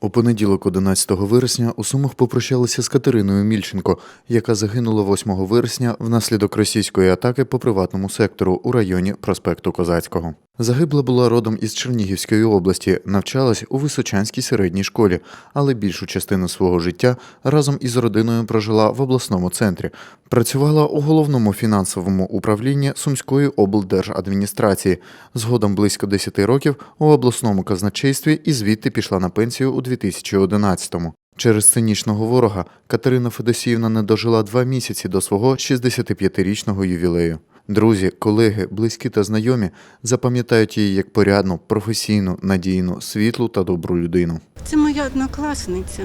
У понеділок, 11 вересня, у Сумах попрощалися з Катериною Мільченко, яка загинула 8 вересня внаслідок російської атаки по приватному сектору у районі проспекту Козацького. Загибла була родом із Чернігівської області, навчалась у Височанській середній школі, але більшу частину свого життя разом із родиною прожила в обласному центрі. Працювала у головному фінансовому управлінні Сумської облдержадміністрації. Згодом близько 10 років у обласному казначействі і звідти пішла на пенсію у 2011-му. Через цинічного ворога Катерина Федосіївна не дожила два місяці до свого 65-річного ювілею. Друзі, колеги, близькі та знайомі запам'ятають її як порядну, професійну, надійну, світлу та добру людину. Це моя однокласниця,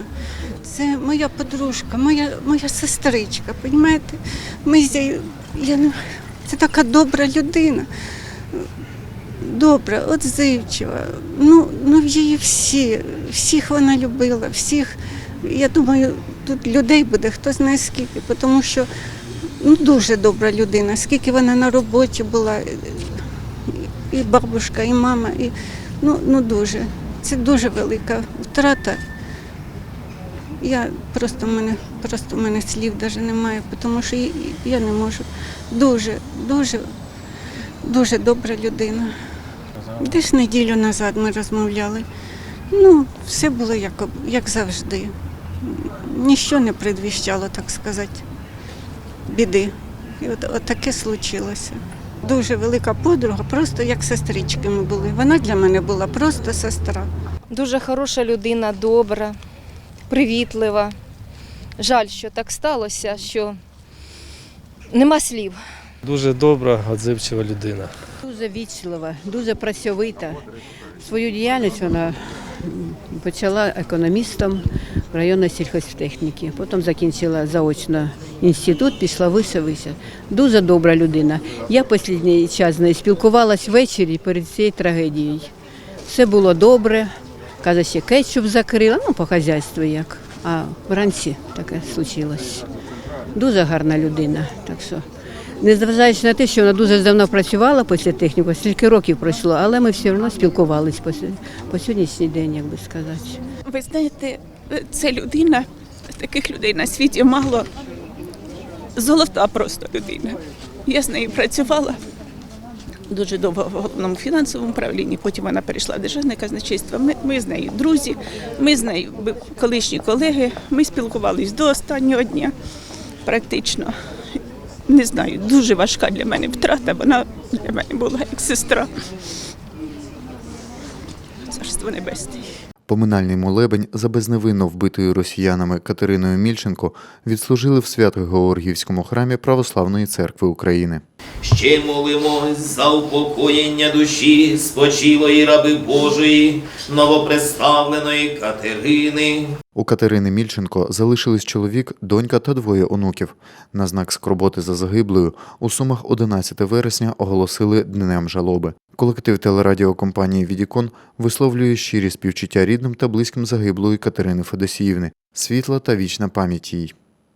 це моя подружка, моя, моя сестричка. Понімаєте? Ми з я, це така добра людина. Добра, отзивчива. Ну, ну її всі, всіх вона любила, всіх. Я думаю, тут людей буде, хто знає скільки, тому що ну, дуже добра людина, скільки вона на роботі була, і бабушка, і мама, і ну, ну дуже. Це дуже велика втрата. Я просто мене просто в мене слів навіть немає, тому що я- я не можу. Дуже, дуже, дуже добра людина. Десь неділю назад ми розмовляли. Ну, все було як, як завжди. Ніщо не предвіщало, так сказати, біди. І от, от таке случилося. Дуже велика подруга, просто як сестрички ми були. Вона для мене була просто сестра. Дуже хороша людина, добра, привітлива. Жаль, що так сталося, що нема слів. Дуже добра, відзивчива людина. Дуже вічлива, дуже працьовита. Свою діяльність вона почала економістом в районній сільхозтехніки. Потім закінчила заочно інститут, пішла вище. Дуже добра людина. Я останній час з нею спілкувалась ввечері перед цією трагедією. Все було добре. Каже, ще кетчуп закрила, ну по хазяйству як. А вранці таке случилось. Дуже гарна людина. Так що Незважаючи на те, що вона дуже давно працювала після техніку, стільки років пройшло, але ми все одно спілкувалися по, по сьогоднішній день, як би сказати. Ви знаєте, це людина, таких людей на світі мало. Золота просто людина. Я з нею працювала дуже довго в головному фінансовому управлінні, потім вона перейшла в державне казначейство. Ми, ми з нею друзі, ми з нею колишні колеги, ми спілкувалися до останнього дня практично. Не знаю, дуже важка для мене втрата, вона для мене була як сестра. Царство небесне. Поминальний молебень за безневинно вбитою росіянами Катериною Мільченко відслужили в Свято-Георгіївському храмі Православної церкви України. Ще молимось за упокоєння душі спочилої раби Божої, новопредставленої Катерини. У Катерини Мільченко залишились чоловік, донька та двоє онуків. На знак скорботи за загиблою у Сумах 11 вересня оголосили Днем жалоби. Колектив телерадіокомпанії Відікон висловлює щирі співчуття рідним та близьким загиблої Катерини Федосіївни, світла та вічна пам'ять їй.